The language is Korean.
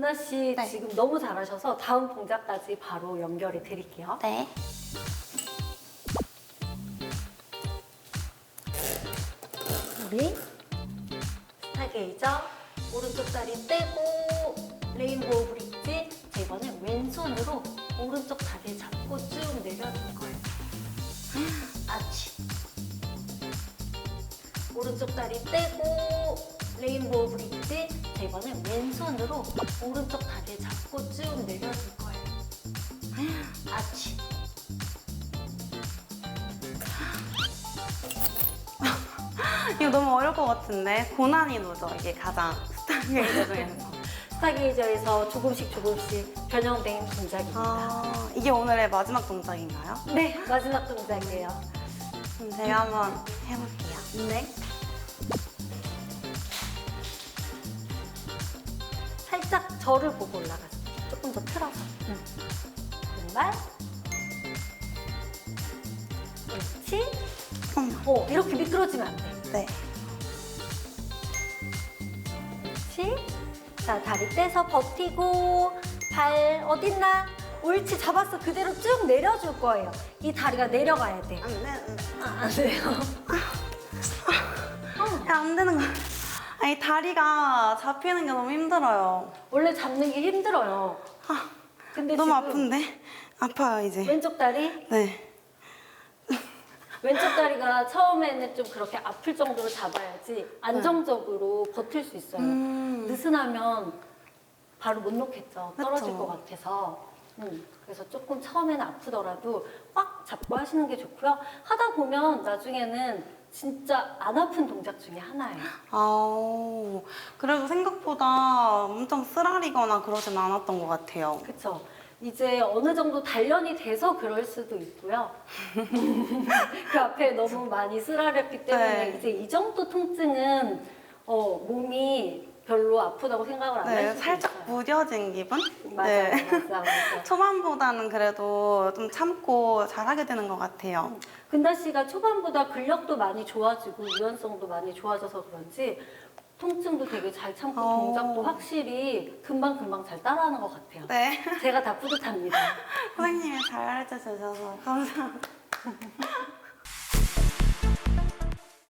은나 씨 네. 지금 너무 잘하셔서 다음 동작까지 바로 연결해 드릴게요. 네. 우리 스타게이저 오른쪽 다리 떼고 레인보우 브릿지 자, 이번엔 왼손으로 오른쪽 다리 잡고 쭉 내려줄 거예요. 아치 오른쪽 다리 떼고 레인보우 브릿지 자, 이번엔 왼손으로 오른쪽 다리 잡고 쭉 내려줄 거예요. 아치 이거 너무 어려울 것 같은데 고난이도죠 이게 가장 스타게이저 중에서. 스타게이저에서 조금씩 조금씩 변형된 동작입니다. 아 이게 오늘의 마지막 동작인가요? 네, 마지막 동작이에요. 그럼 제가 한번 해볼게요. 네. 살짝 저를 보고 올라가세요. 조금 더 틀어서. 응. 왼발. 그렇지. 어머. 어, 이렇게 미끄러지면 안 돼. 네. 그렇지. 자, 다리 떼서 버티고, 발 어딨나? 옳지, 잡았어. 그대로 쭉 내려줄 거예요. 이 다리가 내려가야 돼. 안 돼. 안 돼. 아, 안 돼요. 야, 안 되는 거야. 아니 다리가 잡히는 게 너무 힘들어요. 원래 잡는 게 힘들어요. 아, 근데 너무 지금 아픈데? 아파요 이제. 왼쪽 다리, 네. 왼쪽 다리가 처음에는 좀 그렇게 아플 정도로 잡아야지 안정적으로 버틸 수 있어요. 음. 느슨하면 바로 못 놓겠죠. 떨어질 그쵸. 것 같아서. 음, 그래서 조금 처음에는 아프더라도 꽉 잡고 하시는 게 좋고요. 하다 보면 나중에는 진짜 안 아픈 동작 중에 하나예요. 아우, 그래도 생각보다 엄청 쓰라리거나 그러진 않았던 것 같아요. 그쵸. 이제 어느 정도 단련이 돼서 그럴 수도 있고요. 그 앞에 너무 많이 쓰라렸기 때문에 네. 이제 이 정도 통증은 어, 몸이 별로 아프다고 생각을 안할 네, 수도 살짝. 무뎌진 기분? 맞아요, 네. 맞아요, 맞아요. 초반보다는 그래도 좀 참고 잘하게 되는 것 같아요. 근다 씨가 초반보다 근력도 많이 좋아지고 유연성도 많이 좋아져서 그런지 통증도 되게 잘 참고 어. 동작도 확실히 금방금방 잘 따라하는 것 같아요. 네. 제가 다 뿌듯합니다. 선생님이 잘 가르쳐 주셔서 감사합니다.